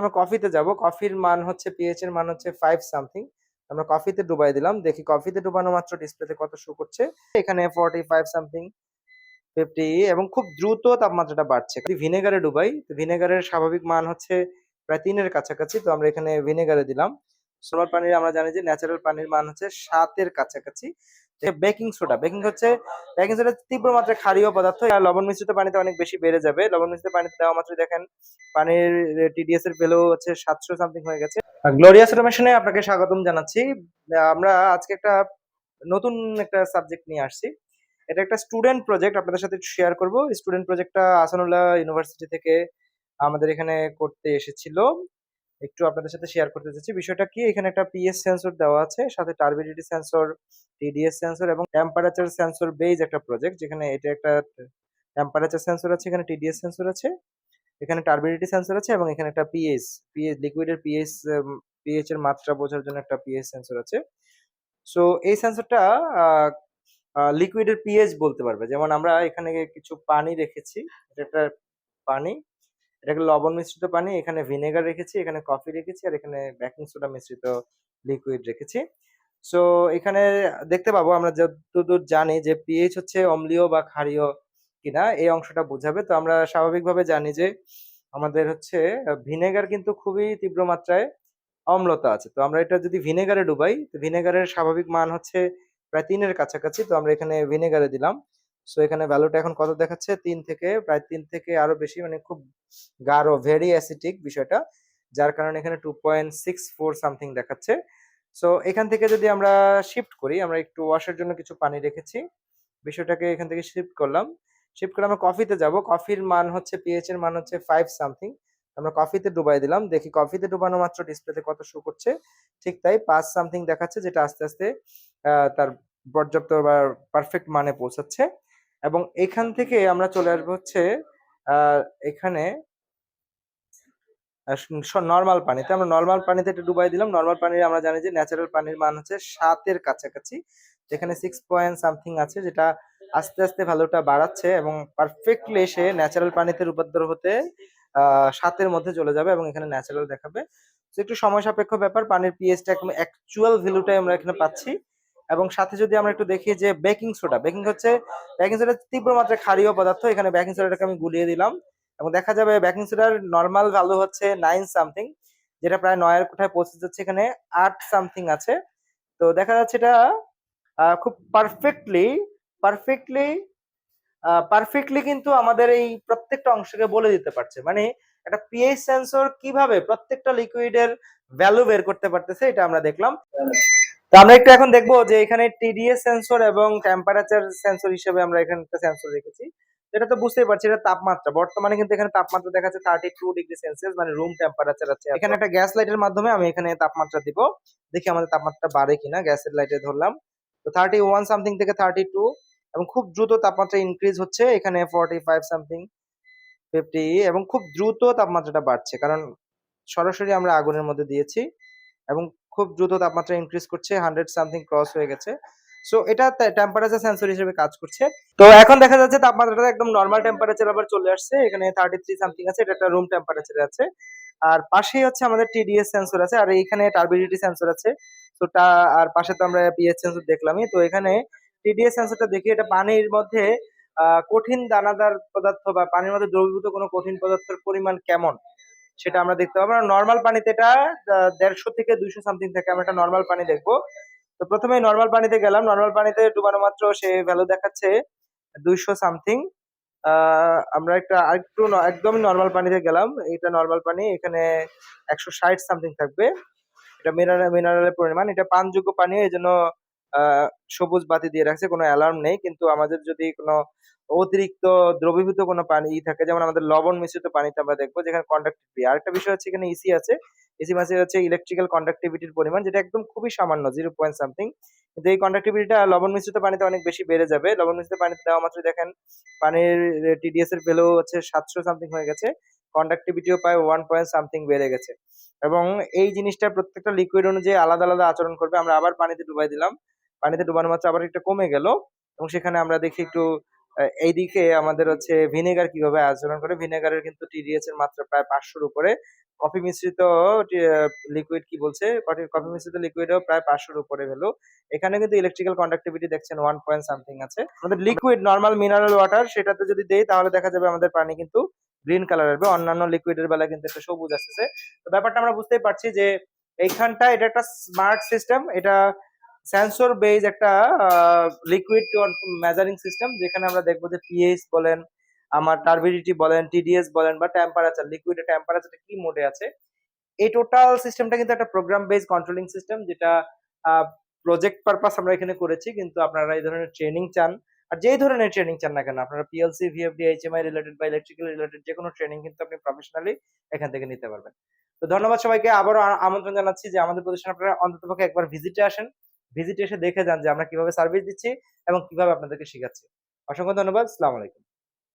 আমরা কফিতে যাব। কফির মান হচ্ছে পিএইচ এর মান হচ্ছে ফাইভ সামথিং আমরা কফিতে ডুবাই দিলাম। দেখি কফিতে ডুবানো মাত্র ডিসপ্লেতে কত শো করছে। এখানে ফর্টি ফাইভ সামথিং ফিফটি এবং খুব দ্রুত তাপমাত্রাটা বাড়ছে। ভিনেগারে ডুবাই ভিনেগারের স্বাভাবিক মান হচ্ছে প্রায় তিনের কাছাকাছি। তো আমরা এখানে ভিনেগারে দিলাম। সোলার পানির আমরা জানি যে ন্যাচারাল পানির মান হচ্ছে সাতের কাছাকাছি। বেকিং সোডা বেকিং হচ্ছে বেকিং সোডা তীব্র মাত্রায় ক্ষারীয় পদার্থ আর লবণ মিশ্রিত পানিতে অনেক বেশি বেড়ে যাবে। লবণ মিশ্রিত পানিতে দেওয়া মাত্র দেখেন, পানির টিডিএস এর ভ্যালু হচ্ছে সাতশো সামথিং হয়ে গেছে। গ্লোরিয়াস অটোমেশনে আপনাকে স্বাগতম জানাচ্ছি। আমরা আজকে একটা নতুন একটা সাবজেক্ট নিয়ে আসছি। এটা একটা স্টুডেন্ট প্রজেক্ট আপনাদের সাথে শেয়ার করব। স্টুডেন্ট প্রজেক্টটা আসানুল্লাহ ইউনিভার্সিটি থেকে আমাদের এখানে করতে এসেছিল। একটু আপনাদের সাথে শেয়ার করতে চাচ্ছি। বিষয়টা কি? এখানে একটা পিএস সেন্সর দেওয়া আছে, সাথে টার্বিডিটি সেন্সর টিডিএস সেন্সর এবং টেম্পারেচার সেন্সর বেজ একটা প্রজেক্ট যেখানে এটা একটা টেম্পারেচার সেন্সর আছে, এখানে টিডিএস সেন্সর আছে, এখানে টার্বিডিটি সেন্সর আছে এবং এখানে একটা পিএস পিএস লিকুইডের পিএস পিএইচ এর মাত্রা বোঝার জন্য একটা পিএস সেন্সর আছে। সো এই সেন্সরটা লিকুইডের পিএইচ বলতে পারবে। যেমন আমরা এখানে কিছু পানি রেখেছি এটা একটা পানি এটাকে লবণ মিশ্রিত পানি, এখানে ভিনেগার রেখেছি, এখানে কফি রেখেছি, আর এখানে বেকিং সোডা মিশ্রিত লিকুইড রেখেছি। সো এখানে দেখতে পাবো, আমরা যতদূর জানি যে পিএইচ হচ্ছে অম্লীয় বা ক্ষারীয় কিনা, এই অংশটা বোঝাবে। তো আমরা স্বাভাবিকভাবে জানি যে আমাদের হচ্ছে ভিনেগার কিন্তু খুবই তীব্র মাত্রায় অম্লতা আছে। তো আমরা এটা যদি ভিনেগারে ডুবাই, তো ভিনেগারের স্বাভাবিক মান হচ্ছে প্রায় তিনের কাছাকাছি, তো আমরা এখানে ভিনেগারে দিলাম। সো এখানে ভ্যালুটা এখন কত দেখাচ্ছে? তিন থেকে, প্রায় তিন থেকে আরও বেশি মানে খুব গাঢ় ভেরি অ্যাসিটিক বিষয়টা, যার কারণে এখানে two point six four something দেখাচ্ছে। সো এখান থেকে যদি আমরা শিফট করি, আমরা একটু ওয়াশের জন্য কিছু পানি রেখেছি, বিষয়টাকে এখান থেকে শিফট করলাম। শিফট করে আমরা কফিতে যাব। কফির মান হচ্ছে পিএইচ এর মান হচ্ছে ফাইভ সামথিং আমরা কফিতে ডুবাই দিলাম। দেখি কফিতে ডুবানো মাত্র ডিসপ্লেতে কত শো করছে? ঠিক তাই পাঁচ সামথিং দেখাচ্ছে, যেটা আস্তে আস্তে তার পর্যাপ্ত বা পারফেক্ট মানে পৌঁছাচ্ছে। এবং এখান থেকে আমরা চলে আসব হচ্ছে এখানে নর্মাল পানিতে। আমরা নর্মাল পানিতে একটু ডুবাই দিলাম। নর্মাল পানির আমরা জানি যে ন্যাচারাল পানির মান হচ্ছে সাতের কাছাকাছি, যেখানে সিক্স পয়েন্ট সামথিং আছে, যেটা আস্তে আস্তে ভ্যালুটা বাড়াচ্ছে এবং পারফেক্টলি এসে ন্যাচারাল পানিতে রূপান্তর হতে সাতের মধ্যে চলে যাবে এবং এখানে ন্যাচারাল দেখাবে। তো একটু সময় সাপেক্ষ ব্যাপার, পানির পিএইচটা একদম অ্যাকচুয়াল ভ্যালুটাই আমরা এখানে পাচ্ছি। এবং সাথে যদি আমরা একটু দেখি যে বেকিং সোডা বেকিং হচ্ছে বেকিং সোডা তীব্র মাত্রায় ক্ষারীয় পদার্থ, এখানে বেকিং সোডাটাকে আমি গুলিয়ে দিলাম। এবং দেখা যাবে বেকিং সোডার নর্মাল ভ্যালু হচ্ছে নাইন সামথিং যেটা প্রায় নয়ের কোঠায় পৌঁছে যাচ্ছে এখানে আট সামথিং আছে। তো দেখা যাচ্ছে এটা খুব পারফেক্টলি পারফেক্টলি পারফেক্টলি কিন্তু আমাদের এই প্রত্যেকটা অংশকে বলে দিতে পারছে। মানে একটা পিএইচ সেন্সর কীভাবে প্রত্যেকটা লিকুইডের ভ্যালু বের করতে পারতেছে, এটা আমরা দেখলাম। তো আমরা একটু এখন দেখব যে এখানে টিডিএস সেন্সর এবং টেম্পারেচার সেন্সর হিসেবে আমরা এখানে একটা সেন্সর রেখেছি। এটা তো বুঝতেই পারছি, এটা তাপমাত্রা। বর্তমানে কিন্তু এখানে তাপমাত্রা দেখা যাচ্ছে থার্টি টু ডিগ্রি সেলসিয়াস মানে রুম টেম্পারেচার আছে। এখানে একটা গ্যাস লাইটের মাধ্যমে আমি এখানে তাপমাত্রা দিব। দেখি আমাদের তাপমাত্রা বাড়ে কিনা গ্যাসের লাইটে ধরলাম। তো থার্টি ওয়ান সামথিং থেকে থার্টি টু এবং খুব দ্রুত তাপমাত্রা ইনক্রিজ হচ্ছে এখানে ফর্টি ফাইভ সামথিং ফিফটি এবং খুব দ্রুত তাপমাত্রাটা বাড়ছে। কারণ সরাসরি আমরা আগুনের মধ্যে দিয়েছি, এবং খুব দ্রুত তাপমাত্রা ইনক্রিজ করছে হান্ড্রেড সামথিং ক্রস হয়ে গেছে। সো এটা টেম্পারেচার সেন্সর হিসেবে কাজ করছে। তো এখন দেখা যাচ্ছে তাপমাত্রাটা একদম নর্মাল টেম্পারেচার আবার চলে আসছে, এখানে থার্টি থ্রি সামথিং আছে, এটা একটা রুম টেম্পারেচার আছে। আর পাশেই হচ্ছে আমাদের টিডিএস সেন্সর আছে, আর এখানে টার্বিডিটি সেন্সর আছে। তো, আর পাশে তো আমরা পিএইচ সেন্সর দেখলামই। তো এখানে টিডিএস সেন্সরটা দেখি এটা পানির মধ্যে কঠিন দানাদার পদার্থ বা পানির মধ্যে দ্রবীভূত কোনো কঠিন পদার্থের পরিমাণ কেমন? সেটা আমরা দেখতে পাবো। নর্মাল পানিতে এটা দেড়শো থেকে দুইশো সামথিং থাকে আমরা একটা নর্মাল পানি দেখব। তো প্রথমে নর্মাল পানিতে গেলাম। নর্মাল পানিতে ডুবানো মাত্র সে ভ্যালু দেখাচ্ছে দুইশো সামথিং আমরা একটা আরেকটু একদমই নর্মাল পানিতে গেলাম। এটা নর্মাল পানি, এখানে একশো ষাট সামথিং থাকবে। এটা মিনারেল মিনারেলের পরিমাণ। এটা পানযোগ্য পানি এই জন্য সবুজ বাতি দিয়ে রাখছে। কোনো অ্যালার্ম নেই। কিন্তু আমাদের যদি কোনো অতিরিক্ত দ্রবীভূত কোনো পানি থাকে, যেমন আমাদের লবণ মিশ্রিত পানিতে আমরা দেখব, যেখানে কন্ডাক্টিভিটি আরেকটা বিষয় হচ্ছে এখানে ইসি আছে। এসি মাসে হচ্ছে ইলেকট্রিক্যাল কন্ডাক্টিভিটির পরিমাণ, যেটা একদম খুবই সামান্য জিরো পয়েন্ট সামথিং কিন্তু এই কন্ডাক্টিভিটিটা লবণ মিশ্রিত পানিতে অনেক বেশি বেড়ে যাবে। লবণ মিশ্রিত পানিতে দেওয়া মাত্র দেখেন, পানির টিডিএস এর ভ্যালু হচ্ছে সাতশো সামথিং হয়ে গেছে। কন্ডাক্টিভিটিও প্রায় ওয়ান পয়েন্ট সামথিং বেড়ে গেছে। এবং এই জিনিসটা প্রত্যেকটা লিকুইড অনুযায়ী আলাদা আলাদা আচরণ করবে। আমরা আবার পানিতে ডুবাই দিলাম। পানিতে ডুবানো মাত্র আবার একটা কমে গেল। এবং সেখানে আমরা দেখি একটু এইদিকে আমাদের হচ্ছে ভিনেগার কীভাবে আচরণ করে, ভিনেগারের কিন্তু টিডিএস এর মাত্রা প্রায় পাঁচশোর উপরে। কফি মিশ্রিত লিকুইড কি বলছে? কফি মিশ্রিত লিকুইডও প্রায় পাঁচশোর উপরে ভ্যালু এখানে কিন্তু ইলেকট্রিক্যাল কন্ডাক্টিভিটি দেখছেন ওয়ান পয়েন্ট সামথিং আছে। আমাদের লিকুইড নর্মাল মিনারেল ওয়াটার সেটাতে যদি দেই, তাহলে দেখা যাবে আমাদের পানি কিন্তু গ্রিন কালার আসবে অন্যান্য লিকুইডের বেলা কিন্তু একটা সবুজ আসতেছে। তো ব্যাপারটা আমরা বুঝতেই পারছি যে এইখানটা এটা একটা স্মার্ট সিস্টেম এটা সেন্সর বেজ একটা লিকুইড মেজারিং সিস্টেম যেখানে আমরা দেখব যে পিএইচ বলেন, আমার টার্বিডিটি বলেন টিডিএস বলেন বা টেম্পারেচার লিকুইডের টেম্পারেচারটা কি মোডে আছে, এই টোটাল সিস্টেমটা কিন্তু একটা প্রোগ্রাম বেজ কন্ট্রোলিং সিস্টেম যেটা প্রজেক্ট পারপাস আমরা এখানে করেছি, কিন্তু আপনারা এই ধরনের ট্রেনিং চান, আর যেই ধরনের ট্রেনিং চান না কেন, আপনারা পিএলসি ভিএফডি এইচএমআই রিলেটেড বা ইলেকট্রিক্যাল রিলেটেড যে কোনো ট্রেনিং কিন্তু আপনি প্রফেশনালি এখান থেকে নিতে পারবেন। তো ধন্যবাদ সবাইকে, আবারও আমন্ত্রণ জানাচ্ছি যে আমাদের প্রতিষ্ঠান আপনারা অন্ততপক্ষে একবার ভিজিটে আসেন। ভিজিটে এসে দেখে যান যে আমরা কীভাবে সার্ভিস দিচ্ছি এবং কীভাবে আপনাদেরকে শেখাচ্ছি। অসংখ্য ধন্যবাদ। সালামালাইকুম